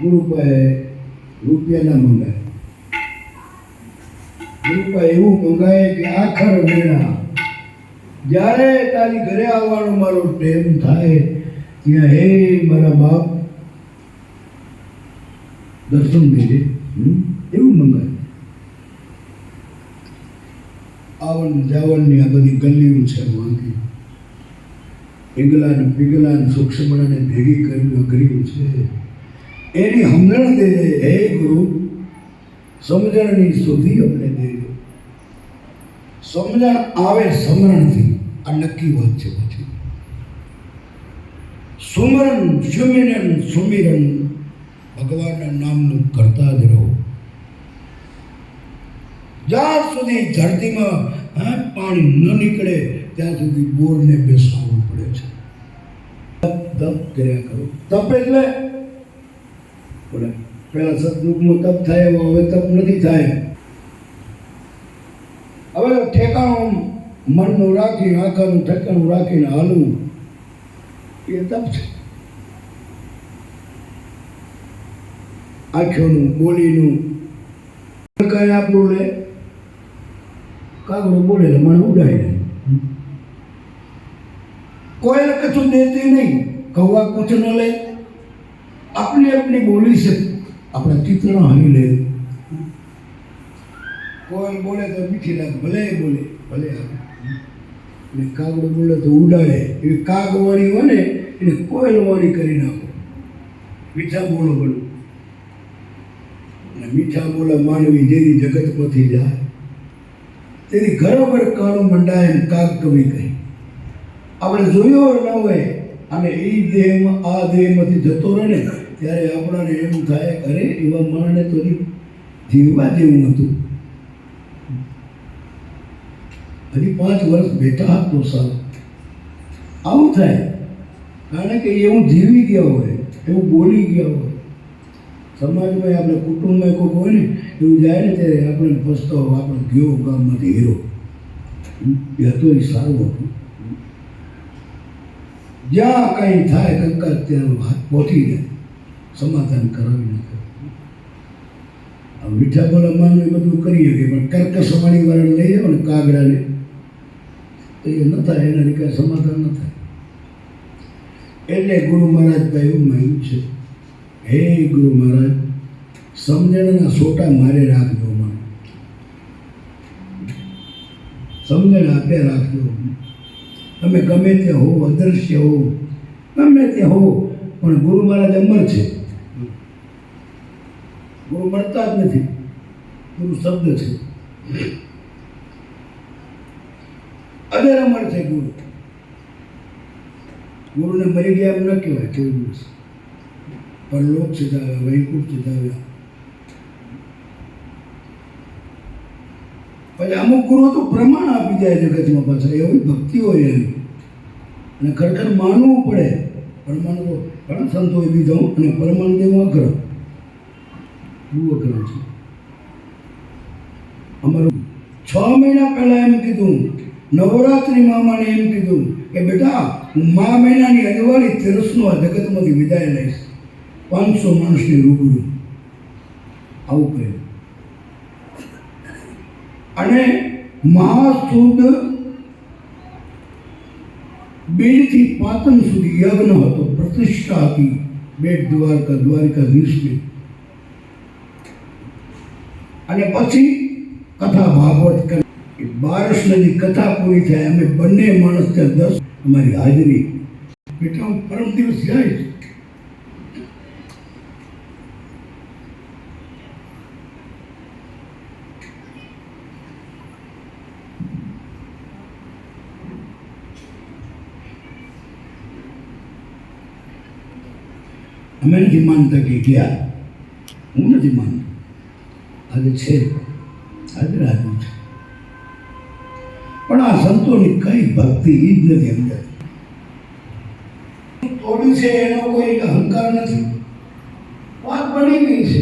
ગુરુભાઈ રૂપિયા ના ગુરુભાઈ એવું મંગાય કે આખર મેળા, જ્યારે તારી ઘરે આવવાનો મારો ટેમ થાય ત્યાં, હે મારા બાપ, દર્શન દેજે એવું મંગાય. આવન જાવનની આ બધી ગલીઓ છે વાંકી. એગલાન પીગલાન પીગલા સૂક્ષ્મણાને ભેગી કરી અઘરી છે. એની હમણાં દે હે ગુરુ, સમજણની સુધી અમને દેજો સમજણ આવે સમરણથી. આ નક્કી વાત છે પછી. સુમરન સુમિરન સુમિરન ભગવાનના નામનું કરતા જ રહો જ્યાં સુધી ધરતીમાં હા, પાણી ન નીકળે ત્યાં સુધી બોરને બેસાડવું પડે છે તપ તપ કર્યા કરો તપ એટલે બોલે પેલા સતયુગમાં તપ થાય એવો હવે તપ નથી થાય હવે તો ઠેકાણું મનનું રાખી આંખાનું ઠેકાણું રાખીને હાલવું એ તપ છે આંખોનું, બોલીનું. કઈ આપણું લે, કાગડો બોલે મને ઉડાય નહીં. કોઈ કશું દેતી નહીં. કૌવા કુછ ન લે. આપણી આપણી બોલી છે. આપણા ચિત્ર હરી લે. કોઈ બોલે તો મીઠી લાગે, ભલે બોલે, ભલે અને કાગડો બોલે તો ઉડાડે એવી કાગવાળી હોય ને, એને કોયલવાળી કરી નાખો. મીઠા બોલો બોલો. અને મીઠા બોલા માનવી જેની જગતમાંથી જાય. તેની ઘરોઘર કાળું મંડાય એમ કાગ કવિ કહી. આપણે જોયો ન હોય અને એ દેહમાં આ દેહમાંથી જતો રહે ને, ત્યારે આપણાને એમ થાય અરે, એવા માણને તો જીવવા જેવું હતું. હજી પાંચ વર્ષ બેઠા હતો સારું આવું થાય. કારણ કે એવું જીવી ગયા હોય, એવું બોલી ગયા હોય. સમાજમાં આપણે કુટુંબમાં કોઈ હોય ને, એવું જાય ને ત્યારે આપણે પસ્તાવો, આપણે ગયો ગામમાંથી હીરો. એ હતો એ સારું હતું. જ્યાં કંઈ થાય કંકાસ ત્યાં હાથ પહોંચી જાય સમાધાન કરાવી નાખે. આ મીઠા બોલા એ બધું કરી શકે, પણ કર્કશવાળી વાળાને લઈ જાઓ ને કાગડાને. તો એ ન થાય, એના લીધે સમાધાન ન થાય. એટલે ગુરુ મહારાજ ભાઈ એવું માન્યું છે. હે ગુરુ મહારાજ, સમજણના સોટા મારે રાખજો મને. સમજણ આપે રાખજો. તમે ગમે તે હો અદૃશ્ય હો, ગમે તે હો, પણ ગુરુ મહારાજ અમર છે. ગુરુ મળતા જ નથી. ગુરુ શબ્દ છે. અદર અમર છે ગુરુ. ગુરુને મરી ગયા એમ ન કહેવાય કોઈ દિવસ. પરલોક સિધાવ્યા વૈકુંઠ સિધાવ્યા પછી અમુક ગુરુ તો પ્રમાણ આપી જાય જગતમાં પાછળ એવી ભક્તિ હોય એની અને ખરેખર માનવું પડે પ્રમાણ ઘણા સંતોએ દીધો અને પ્રમાણ દેવું અઘર બહુ અઘર છે અમારું છ મહિના પહેલાં એમ કીધું નવરાત્રી મામાને એમ કીધું કે બેટા હું મા મહિનાની અગવાળી તિરસનો આ જગતમાંથી વિદાય લઈશ પાંચસો માણસને રૂબરૂ આવું કહ્યું અને મહાસુદ બેડથી પાતન સુધી યજ્ઞ હતો, પ્રતિષ્ઠા હતી બેટ દ્વારકા દ્વારકાધીશની અને પછી કથા ભાગવત કરી. બારસ નદી કથા પૂરી થાય, અમે બંને માણસ ત્યાં દસ અમારી હાજરી. બેટા, હું પરમ દિવસ જાય અમે નથી માનતા કે ગયા. હું નથી માનતો. આજે છે. આજે રાજુ છે. પણ આ સંતોની કઈ ભક્તિ એ જ નથી અંદર તોડ્યું છે એનો કોઈ અહંકાર નથી. વાત બની ગઈ છે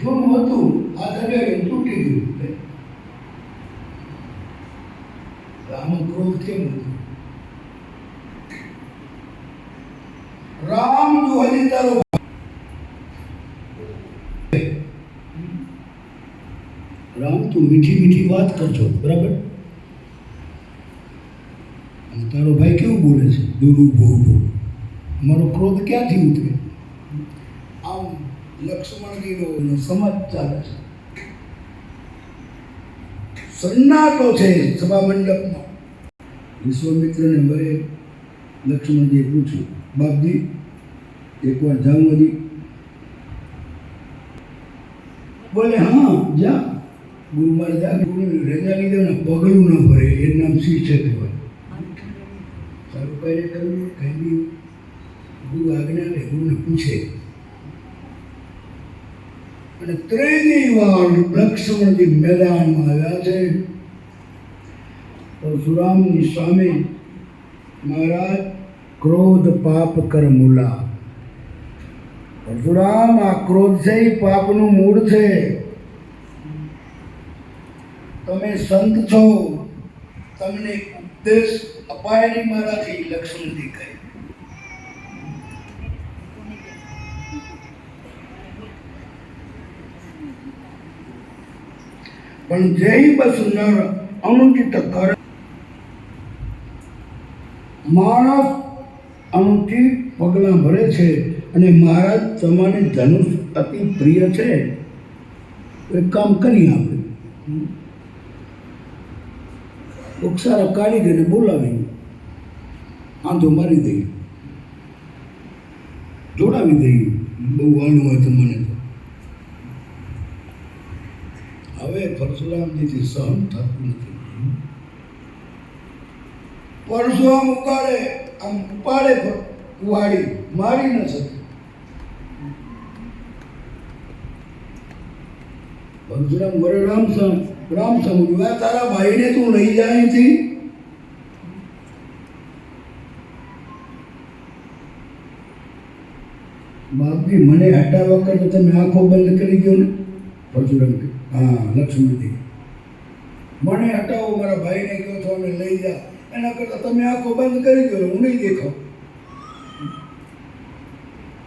જૂનું હતું આ દરિયા તૂટી ગયું આમાં ક્રોધ કેમ હતો રામ જો હજી તારો રામ તું મીઠી મીઠી વાત કરજો, બરાબર? તારો ભાઈ કેવું બોલે છે? દુરુ ઊભો મારો ક્રોધ ક્યાંથી ઉતરે? આમ લક્ષ્મણજીનો સમાજ ચાલે છે. સન્નાટો છે સભા મંડપમાં. વિશ્વામિત્રને હવે લક્ષ્મણજીએ પૂછ્યું, બાપજી, એકવાર જાઉં હજી? બોલે, હા, જા. ગુરુ મારે જા ગુરુ રજા લીધે ને પગલું ન ભરે, એનું નામ શિષ્ય કહેવાય સારું કાર્ય કરવું કંઈ ગુરુ આજ્ઞા લે ગુરુને પૂછે. અને ત્રીજી વાર લક્ષ્મણજી મેદાનમાં આવ્યા છે. પરશુરામની સામે મહારાજ, ક્રોધ, પાપ કર મૂલા પરશુરામ, આ ક્રોધ છે, એ પાપનું મૂળ છે. તમે સંત છો, તમને ઉપદેશ અપાયેલી મારાથી લક્ષ્મણજી દેખાય પણ જય બસ નર અનુચિત કર માણસ અનુચિત પગલાં ભરે છે અને મહારાજ તમારે ધનુષ અતિ પ્રિય છે. એક કામ કરી આપણે. ઉક્ષારા કારીગરને બોલાવી આંધો મારી દઈ જોડાવી દઈ બહુ વાનું હોય તો મને તો હવે પરશુરામજીથી સહન થતું નથી પરશુરામ ઉકાળે આમ ઉપાડે કુવાડી મારી ન શકે પરશુરામ વરે રામ સમ રામ સમજ્યું આ તારા ભાઈને તું લઈ જાય અહીંથી બાપજી મને હટાવવા કરતા તમે આંખો બંધ કરી દો ને પરશુરામ કે હા લક્ષ્મણજી મને હટાવો મારા ભાઈને કહો છો અમે લઈ જા એના કરતાં તમે આંખો બંધ કરી દો હું નહીં દેખાવ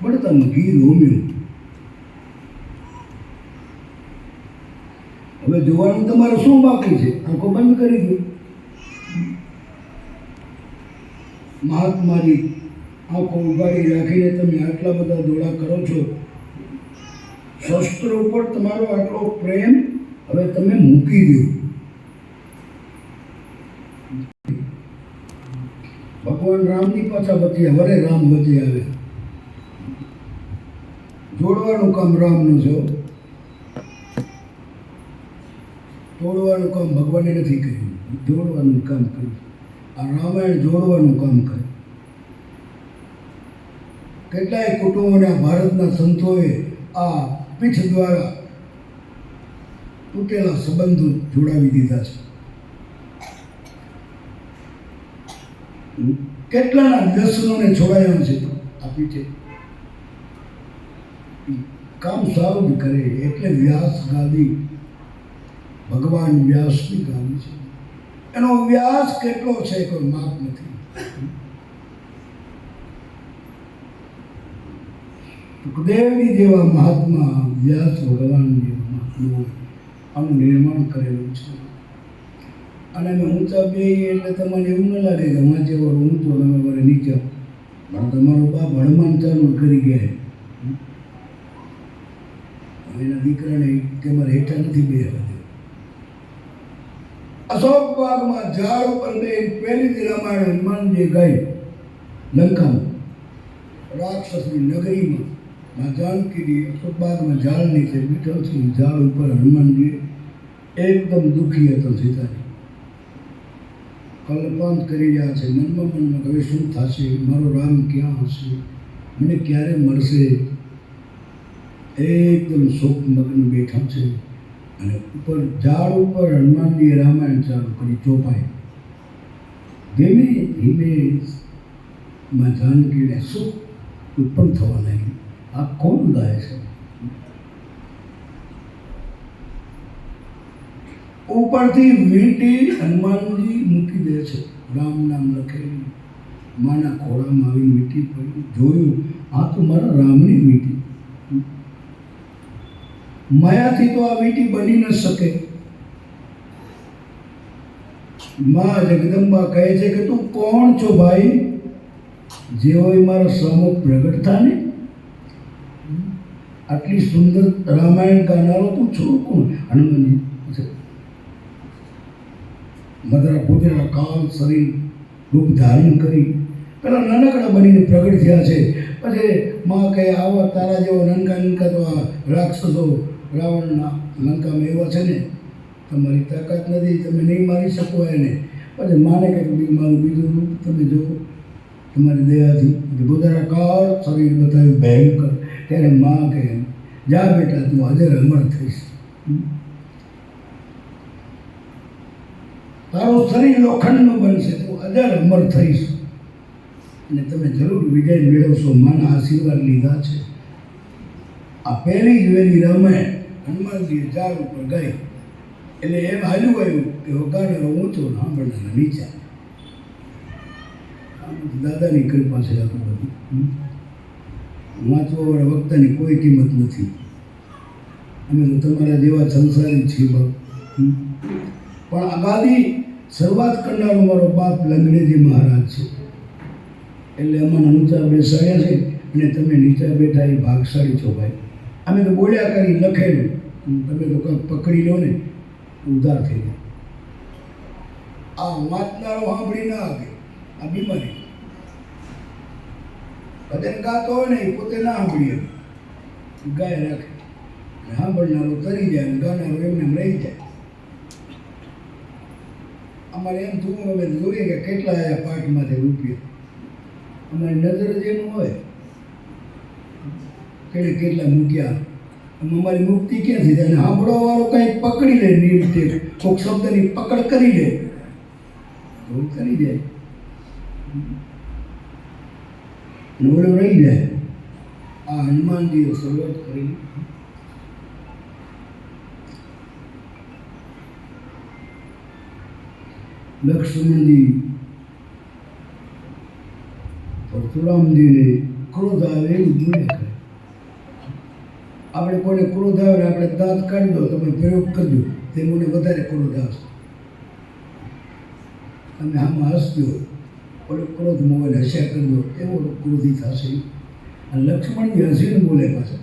બળતા ઘી રોમ્યું હવે જોવાનું તમારે શું બાકી છે? આંખો બંધ કરી દો. મહાત્માજી આંખો ઉભાડી રાખીને તમે આટલા બધા દોડા કરો છો. શસ્ત્ર ઉપર તમારો આટલો પ્રેમ હવે તમે મૂકી દો. ભગવાન રામની પાછા વચ્ચે, હરે રામ વચ્ચે આવે. જોડવાનું કામ રામનું છે હો. તોડવાનું કામ ભગવાને નથી કર્યું. જોડવાનું કામ કર્યું. આ રામાયણ જોડવાનું કામ કર્યું. કેટલાય કુટુંબોને ભારતના સંતોએ આ પીઠ દ્વારા તૂટેલા સંબંધો જોડાવી દીધા છે. કેટલાના વ્યસનોને છોડાયા છે આ પીઠે. કામ સારું કરે, એટલે વ્યાસ ગાદી ભગવાન વ્યાસની ગાદી છે. એનો વ્યાસ કેટલો છે કોઈ માપ નથી. સુખદેવની જેવા મહાત્મા વ્યાસ ભગવાન જેવા મહાત્માઓ આનું નિર્માણ કરેલું છે. અને અમે ઊંચા બે એટલે તમને એવું ન લાગે કે વાંચે જેવો ઊંચો તમે મારે નીચે. પણ તમારો બાપ હનુમાન ચાલુ કરી ગયા એના દીકરાને કે મારે હેઠા નથી બે અશોક બાગમાં ઝાડ ઉપર બેન પહેલી રામાયણ હનુમાનજી ગઈ. લંકામાં. રાક્ષસની નગરીમાં. માં જાનકીજી અશોક બાગમાં ઝાડ નીચે બેઠો છે. ઝાડ ઉપર હનુમાનજી એકદમ દુઃખી હતો સીતાજી. કલ્પાંત કરી રહ્યા છે. મનમાં મનમાં હવે શું થશે? મારો રામ ક્યાં હશે? મને ક્યારે મળશે? એકદમ શોકમગ્ન બેઠા છે. અને ઉપર ઝાડ ઉપર હનુમાનજીએ રામાયણ ચાલુ કરી, ચોપાઈ. ધીમે ધીમે માં જાનકીને સુખ ઉત્પન્ન થવા લાગ્યું. આ કોણ ગાય છે? ઉપરથી મીટી હનુમાનજી મૂકી દે છે. રામ નામ લખેલું. માના ખોળામાં આવી મીટી પડી. જોયું, આ તો મારા રામની વીંટી માયાથી તો આ વીટી બની ન શકે. માં જગદંબા કહે છે કે તું કોણ છો ભાઈ? જેઓ એ મારો સમુખ પ્રગટ થાય ને? આટલી સુંદર રામાયણ ગાનારો તું છો કોણ? હનુમાનજી. મધરા પોતાના કાલ શરીર રૂપ ધારણ કરી પેલા નાનકડા બનીને પ્રગટ થયા છે. પછી માં કહે, આવા તારા જેવો નનકા નનકા તો આ રાક્ષસો રાવણના લંકામાં એવા છે ને, તમારી તાકાત નથી, તમે નહીં મારી શકો એને. પછી માને કે મારું બીજું રૂપ, તમે જુઓ, તમારી દયાથી. પોતાના કાળ શરીર બતાવ્યું ભયંકર. ત્યારે માં કહે, જા બેટા, તું હાજર અમર થઈશ. તારું શરીર લોખંડનું બનશે, તું અજર અમર થઈશ. અને તમે જરૂર વિજય મેળવશો, માના આશીર્વાદ લીધા છે. આ પહેલી જ વેલી રામાયણ હનુમાનજીએ ઝાડ ઉપર ગઈ. એટલે એમ હાલ્યું આવ્યું કે વગાડનારો ઊંચો સાંભળનારા નીચા. દાદાની કૃપા છે આ બધું. વાંચવાવાળા વક્તાની કોઈ કિંમત નથી. અમે તો તમારા જેવા સંસારી છીએ બાપ. પણ આ ગાદી શરૂઆત કરનારો મારો બાપ લંગણેજી મહારાજ છે. એટલે અમારા ઊંચા બેસાડ્યા છે અને તમે નીચા બેઠા એ ભાગશાળી છો ભાઈ. અમે તો બોલ્યા કરી લખેલું. તમે તો પકડી લો ને ઉધાર થઈ જાય. આ વાંચનારો સાંભળી ના આવે આ બીમારી. ભજન ગાતો હોય ને પોતે ના સાંભળી ગાય રાખે. સાંભળનારો તરી જાય અને ગાનારો એમને એમ રહી જાય. અમારે એમ થયું અમે જોઈએ કે કેટલા આયા પાઠમાંથી રૂપિયા. અમારી નજર જ એનું હોય. કેડે કેટલા મૂક્યા? અમારી મુક્તિ ક્યાંથી થઈ જાય? વાળો કંઈક પકડી લે નિર્તે કોઈક શબ્દની પકડ કરી લે. તો કરી જાય અને રહી જાય. આ હનુમાનજીએ શરૂઆત કરી. લક્ષ્મણજી, પરશુરામજીને ક્રોધ આવે એવું જોયા આપણે કોઈને ક્રોધ આવે ને આપણે દાંત કાઢી દો, તમે પ્રયોગ કરજો તે મને વધારે ક્રોધ આવશે તમે આમાં હસજો ઓલો ક્રોધ મોબાઈલ હસ્યા કરજો એવો ક્રોધી થશે અને લક્ષ્મણજી હસીને બોલે પાછા.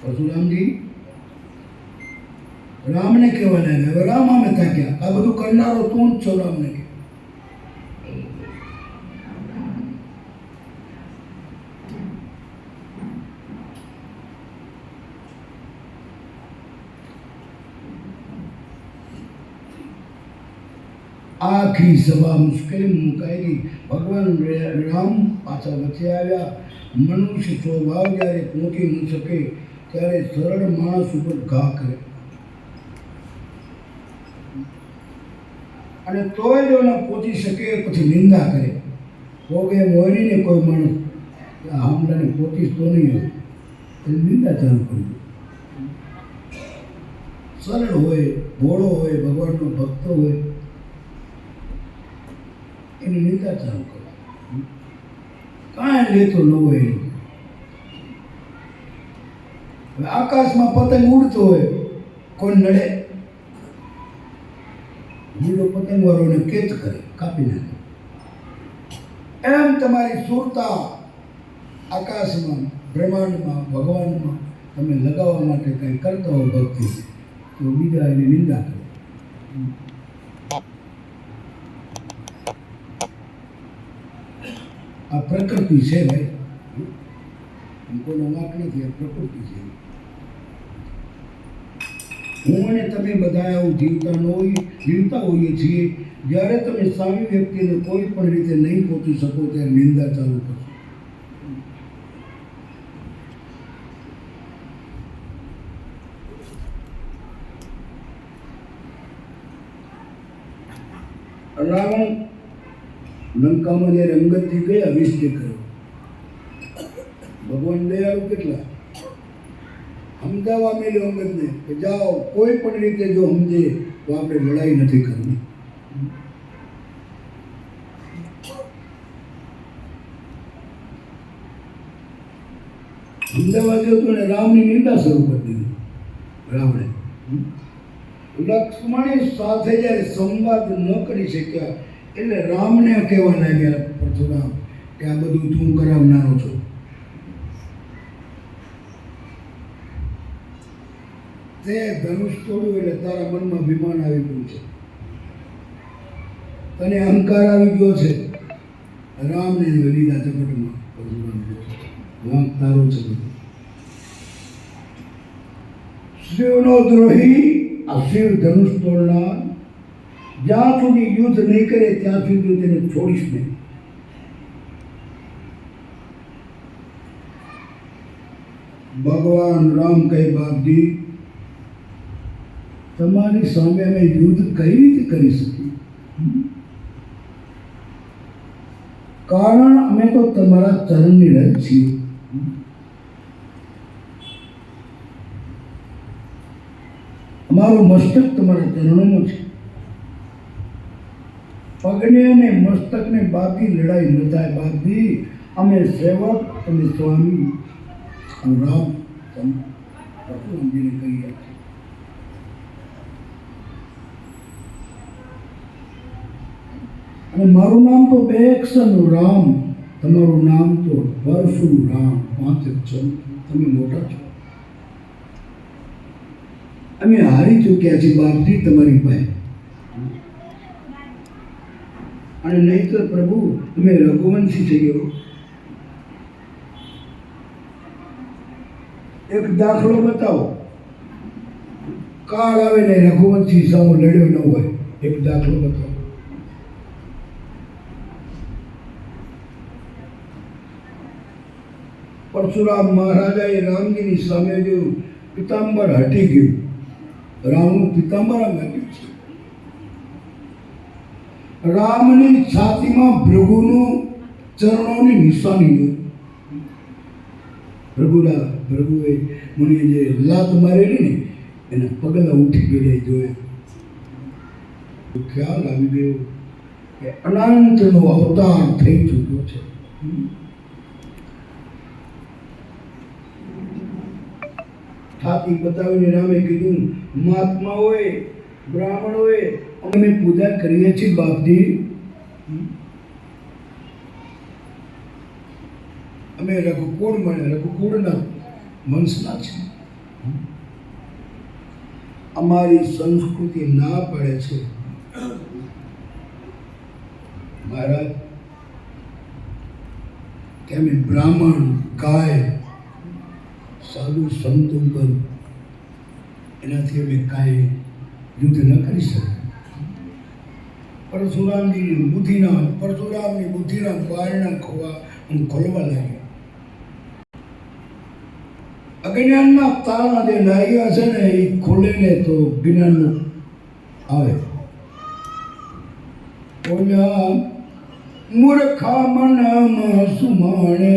પરશુરામજી રામને કહેવા લાગ્યા રામ અમે તાક્યા આ બધું કરનારો તું જ છો રામને કે આખી સભા મુશ્કેલી મુકાયેલી. ભગવાન રામ પાછા વચ્ચે આવ્યા. મનુષ્ય સ્વભાવ જ્યારે પહોંચી ન શકે, ત્યારે સરળ માણસ ઉપર ઘા કરે. અને તોય જો ન પહોંચી શકે, પછી નિંદા કરે. ભોગે મોરીને કોઈ માણસ આ હમણાંને પહોંચીશ તો નહીં હોય. નિંદા ચાલુ કરી સરળ હોય, ભોળો હોય, ભગવાનનો ભક્ત હોય એની લેતા ચાલુ કરો. કાંઈ લેતો ન હોય આકાશમાં પતંગ ઉડતો હોય, કોણ નડે? પતંગ વાળોને કેચ કરે, કાપી નાખે. એમ તમારી સુરતા આકાશમાં, બ્રહ્માંડમાં, ભગવાનમાં તમે લગાવવા માટે કંઈ કરતા હો ભક્તિ, તો બીજા એની નિંદા કરે. આ પ્રકૃતિ છે ભાઈ એમ કોઈનો વાંક નથી, આ પ્રકૃતિ છે. હું અને તમે બધા આવું જીવતા ન હોય જીવતા હોઈએ છીએ, જ્યારે તમે સામી વ્યક્તિને કોઈ પણ રીતે નહીં પહોંચી શકો, ત્યારે નિંદા ચાલુ કરશો રાવણ લંકામાં જ્યારે અંગતથી ગયા વિષ્ણુ કર્યો ભગવાન દયાળુ કેટલા? સમજાવવા મેલ્યો અંગતને કે જાઓ, કોઈ પણ રીતે જો સમજે તો આપણે લડાઈ નથી કરવી અમદાવાદ ગયો તો રામની નિંદા શરૂ કરી દીધી. રાવણે. લક્ષ્મણ સાથે જ્યારે સંવાદ ન કરી શક્યા એટલે રામને કહેવા લાગ્યા પરશુરામ કે આ બધું તું કરાવનારો છો. તે ધનુષ તોડ્યું એટલે તારા મનમાં વિમાન આવી ગયું છે. તને અહંકાર આવી ગયો છે. રામને લીધા ઝપટમાં પરશુરામ વાંક તારો છે બધું. શિવનો દ્રોહી આ શિવ ધનુષ તોડનાર જ્યાં સુધી યુદ્ધ નહીં કરે ત્યાં સુધી હું તેને છોડીશ નહીં ભગવાન રામ કહે બાપજી તમારી સામે અમે યુદ્ધ કઈ રીતે કરી શકીએ કારણ અમે તો તમારા ચરણની રજ છીએ અમારું મસ્તક તમારા ચરણોમાં છે પગને અને મસ્તકને બાપી લડાઈ ન થાય અમે સેવક અને સ્વામી. રામ. પરશુરામજીને કહીએ અને મારું નામ તો બે અક્ષરનું રામ. તમારું નામ તો પરશુરામ પાંચ અક્ષર તમે મોટા છો. અમે હારી ચૂક્યા છીએ બાપજી તમારી પાસે. અને નહીતર પ્રભુ તમે રઘુવંશી થઈ ગયો. એક દાખલો બતાવો. કાળ આવે ને રઘુવંશી સામે લડ્યો ન હોય, એક દાખલો બતાવો. પરશુરામ મહારાજાએ રામજીની સામે જોયું પિતાંબર હટી ગયું. રામનું પિતાંબર આમ રામની છાતીમાં ભૃગુનું ચરણોની નિશાની જોઈ પ્રભુરા પ્રભુએ મને જે લાત મારેલી ને, એના પગલા ઉઠી ગયેલા જોયા. ખ્યાલ આવી ગયો કે અનંતનો અવતાર થઈ ચૂક્યો છે. છાતી બતાવીને રામે કીધું મહાત્મા હોય બ્રાહ્મણ બ્રાહ્મણોએ અમે પૂજા કરીએ છીએ બાપજી. અમે રઘુકુળ મળે, રઘુકુળના વંશના છે અમારી સંસ્કૃતિ ના પડે છે. મહારાજ કે અમે બ્રાહ્મણ, ગાય, સાધુ, સંતો પર એનાથી અમે કાંઈ યુદ્ધ ન કરી શકીએ. પરશુરામની બુદ્ધિના પરશુરામની બુદ્ધિના બારણા ખોવા હું ખોલવા લાગ્યો. અજ્ઞાનના તાળા જે લાગ્યા છે ને, એ ખોલે ને તો જ્ઞાનનું આવે. ઓલા મૂર્ખા મનમાં સુમાણે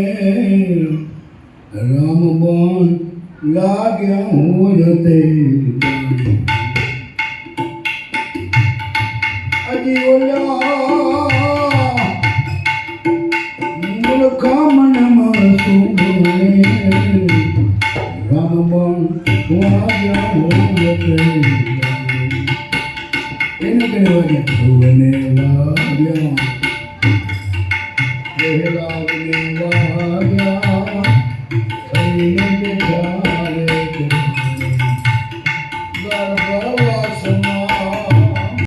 બન લાગ્યા હું તે. Ain't no good one. Who in their love?